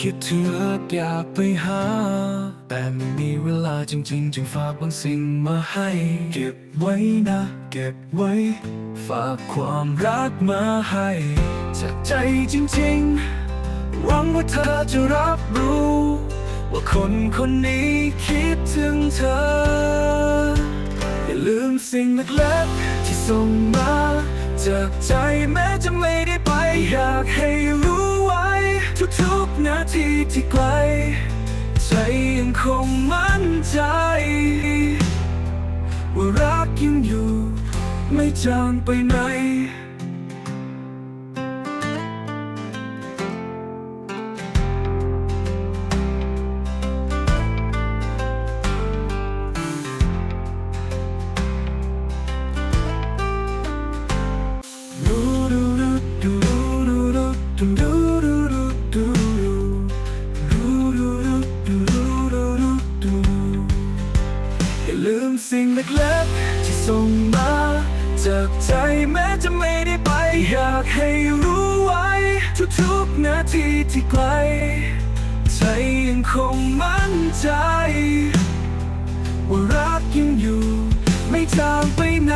คิดถึงรักอยากไปหา แต่ไม่มีเวลาจริงๆ จึงฝากบางสิ่งมาให้ เก็บไว้นะ เก็บไว้ ฝากความรักมาให้ จากใจจริงๆ หวังว่าเธอจะรับรู้ ว่าคนคนนี้คิดถึงเธอ อย่าลืมสิ่งเล็กๆที่ส่งมา จากใจแม้จะไม่ได้ไปอยากให้ ทีที่ไกล ใจยังคงมั่นใจ ว่ารักยังอยู่ ไม่จางไปไหน สิ่งเล็กๆที่ส่งมาจากใจแม้จะไม่ได้ไป อยากให้รู้ไว้ ทุกๆนาทีที่ไกล ใจยังคงมั่นใจว่ารักยังอยู่ ไม่จางไปไหน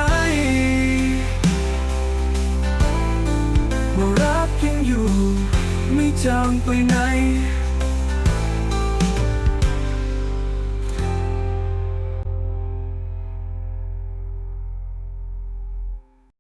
ว่ารักยังอยู่ ไม่จางไปไหน